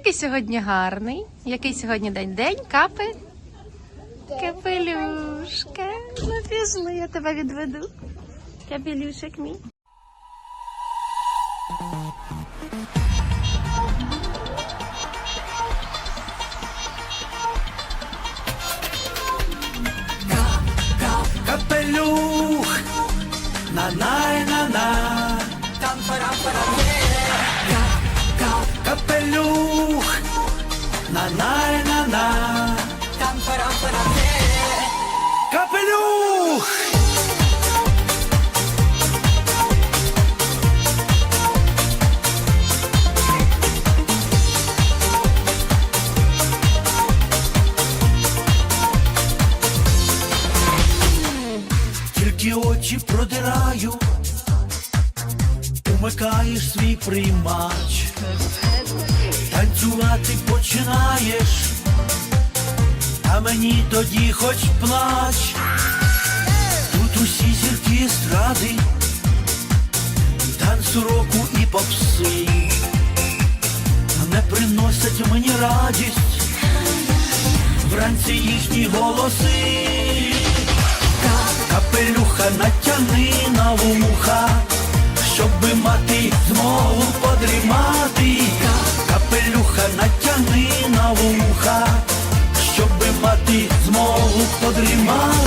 Який сьогодні гарний. Який сьогодні день? День капи? Капелюшка. Ну пішли, я тебе відведу. Капелюшек мій. Тільки продираю, умикаєш свій приймач, танцювати починаєш, а мені тоді хоч плач. Тут усі зірки естради, танцю року і попси, не приносять мені радість, вранці їхні голоси. Капелюха натягни на вуха, щоби мати змогу подрімати. Капелюха натягни на вуха, щоби мати змогу подрімати.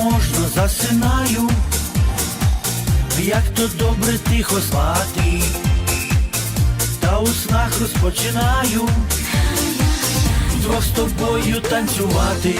Переможно засинаю, як то добре тихо спати, та у снах розпочинаю. Вдвох з тобою танцювати.